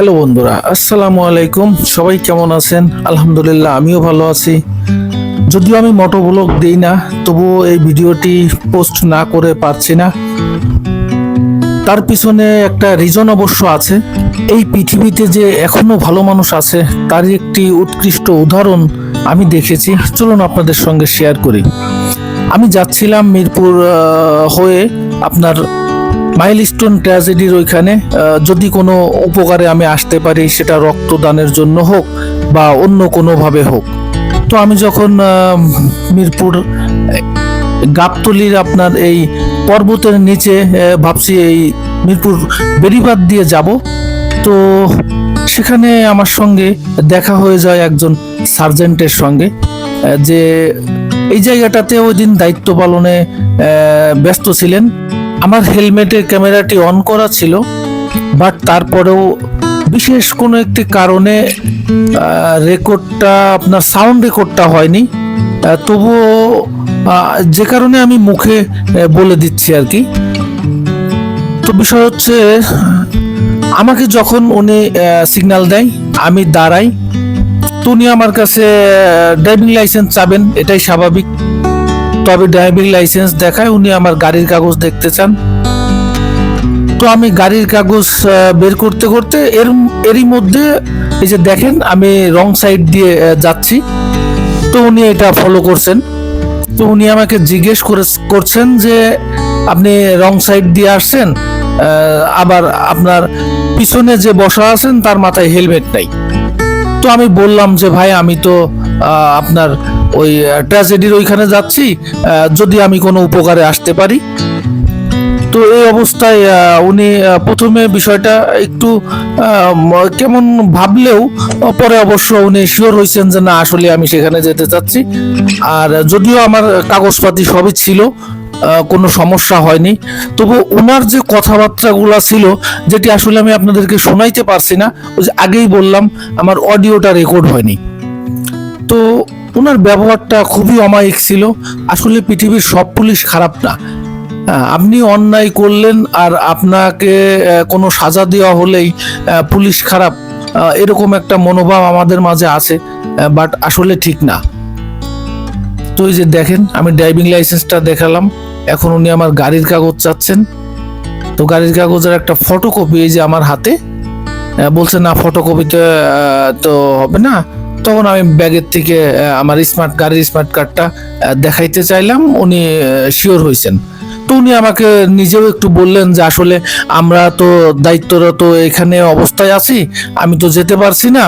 Hello বন্ধুরা, আসসালামু আলাইকুম। সবাই কেমন আছেন? আলহামদুলিল্লাহ, আমিও ভালো আছি। যদিও আমি মোটো ব্লগ দিই না, তবুও এই ভিডিওটি পোস্ট না করে পারছি না। তার পিছনে একটা রিজন অবশ্য আছে। এই পৃথিবীতে যে এখনও ভালো মানুষ আছে তার একটি উৎকৃষ্ট উদাহরণ আমি দেখেছি। চলুন আপনাদের সঙ্গে শেয়ার করি। আমি যাচ্ছিলাম মিরপুর হয়ে আপনার মাইলস্টোন ট্র্যাজেডির ওইখানে যদি কোনো উপকারে আমি আসতে পারি, সেটা রক্তদানের জন্য হোক বা অন্য কোনোভাবে হোক। তো আমি যখন মিরপুর, গাবতলির আপনার এই পর্বতের নিচে ভাবছি এই মিরপুর বেরিবাদ দিয়ে যাব, তো সেখানে আমার সঙ্গে দেখা হয়ে যায় একজন সার্জেন্টের সঙ্গে যে এই জায়গাটাতে ওই দিন দায়িত্ব পালনে ব্যস্ত ছিলেন। আমার হেলমেটের ক্যামেরাটি অন করা ছিল, বাট তারপরেও বিশেষ কোনো একটি কারণে রেকর্ডটা, আপনার সাউন্ড রেকর্ডটা হয়নি। তবুও যে কারণে আমি মুখে বলে দিচ্ছি আর কি। তো বিষয় হচ্ছে, আমাকে যখন উনি সিগন্যাল দেয়, আমি দাঁড়াই, তো উনি আমার কাছে ড্রাইভিং লাইসেন্স চাবেন, এটাই স্বাভাবিক। তবে ড্রাইভিং লাইসেন্স দেখায় উনি আমার গাড়ির কাগজ দেখতে চান। তো আমি গাড়ির কাগজ বের করতে করতে এর, এরই মধ্যে এই যে দেখেন, আমি রং সাইড দিয়ে যাচ্ছি। তো উনি এটা ফলো করছেন। তো উনি আমাকে জিজ্ঞেস করে, করছেন যে আপনি রং সাইড দিয়ে আসছেন আবার আপনার পিছনে যে বসা আছেন, তার মাথায় হেলমেট নাই। তো আমি বললাম যে, ভাই, আমি তো আপনার ওই ট্র্যাজেডির ওইখানে যাচ্ছি যদি আমি কোনো উপকারে আসতে পারি। তো এই অবস্থায় উনি প্রথমে বিষয়টা একটু কেমন ভাবলেও, পরে অবশ্য উনি শিওর হয়েছেন যে, না, আসলে আমি সেখানে যেতে চাচ্ছি। আর যদিও আমার কাগজপাতি সবই ছিল কোনো সমস্যা হয়নি। তবু ওনার যে কথাবার্তাগুলো ছিল, যেটি আসলে আমি আপনাদেরকে শোনাইতে পারছি না, ওই যে আগেই বললাম, আমার অডিওটা রেকর্ড হয়নি। তো ওনার ব্যবহারটা খুবই অমায়িক ছিল। আসলে পৃথিবীর সব পুলিশ খারাপ না। আপনি অন্যায় করলেন আর আপনাকে কোনো সাজা দেওয়া হলেই পুলিশ খারাপ এরকম একটা মনোভাব আমাদের মাঝে আছে বাট আসলে ঠিক না। তো এই যে দেখেন, আমি ড্রাইভিং লাইসেন্সটা দেখালাম। এখন উনি আমার গাড়ির কাগজ চাচ্ছেন। তো গাড়ির কাগজের একটা ফটোকপি এই যে আমার হাতে। বলছে, না ফটোকপিতে তো হবে না। তখন আমি ব্যাগের থেকে আমার স্মার্ট গাড়ির স্মার্ট কার্ডটা দেখাইতে চাইলাম। উনি শিওর হয়েছেন তো উনি আমাকে নিজেও একটু বললেন যে, আসলে আমরা তো দায়িত্বরত এখানে অবস্থায় আছি। আমি তো যেতে পারছি না।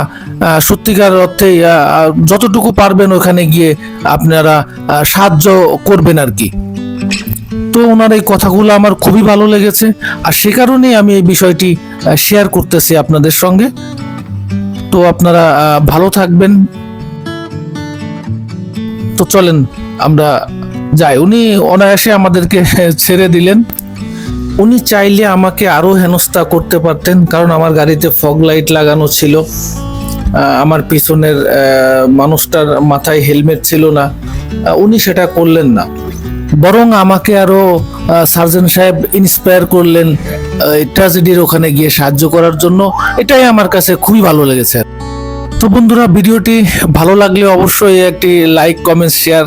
সত্যিকার অর্থে যতটুকু পারবেন ওখানে গিয়ে আপনারা সাহায্য করবেন আর কি। তো ওনার এই কথাগুলো আমার খুবই ভালো লেগেছে। আর সে কারণেই আমি এই বিষয়টি শেয়ার করতেছি আপনাদের সঙ্গে। তো আপনারা ভালো থাকবেন। তো চলেন, আমরা যাই। উনি অনায়াসে আমাদেরকে ছেড়ে দিলেন। উনি চাইলে আমাকে আরও হেনস্থা করতে পারতেন, কারণ আমার গাড়িতে ফগ লাইট লাগানো ছিল। আমার পিছনের মানুষটার মাথায় হেলমেট ছিল না। উনি সেটা করলেন না। বরং আমাকে আরও সার্জন সাহেব ইন্সপায়ার করলেন ট্র্যাজেডির ওখানে গিয়ে সাহায্য করার জন্য। এটাই আমার কাছে খুবই ভালো লেগেছে। তো বন্ধুরা, ভিডিওটি ভালো লাগলে অবশ্যই একটি লাইক কমেন্ট শেয়ার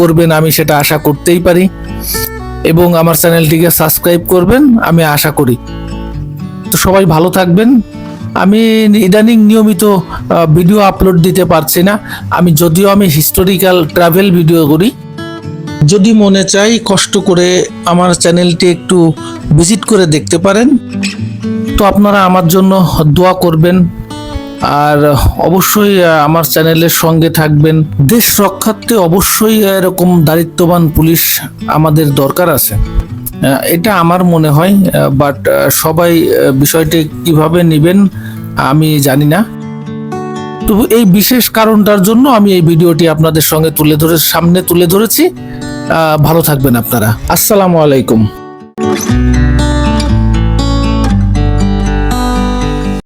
করবেন। আমি সেটা আশা করতেই পারি। এবং আমার চ্যানেলটিকে সাবস্ক্রাইব করবেন, আমি আশা করি। তো সবাই ভালো থাকবেন। আমি ইদানিং নিয়মিত ভিডিও আপলোড দিতে পারছি না। আমি যদিও আমি হিস্টোরিক্যাল ট্রাভেল ভিডিও করি যদি মনে চাই কষ্ট করে আমার চ্যানেলটি একটু ভিজিট করে দেখতে পারেন, তো আপনারা আমার জন্য দোয়া করবেন। আর অবশ্যই আমার চ্যানেলের সঙ্গে থাকবেন। দেশ রক্ষার্থে অবশ্যই এরকম দায়িত্ববান পুলিশ আমাদের দরকার আছে। এটা আমার মনে হয় বাট সবাই বিষয়টি কীভাবে নেবেন আমি জানি না। তবু এই বিশেষ কারণটার জন্য আমি এই ভিডিওটি আপনাদের সঙ্গে তুলে ধরে, সামনে তুলে ধরেছি। ভালো থাকবেন আপনারা। আসসালামু আলাইকুম।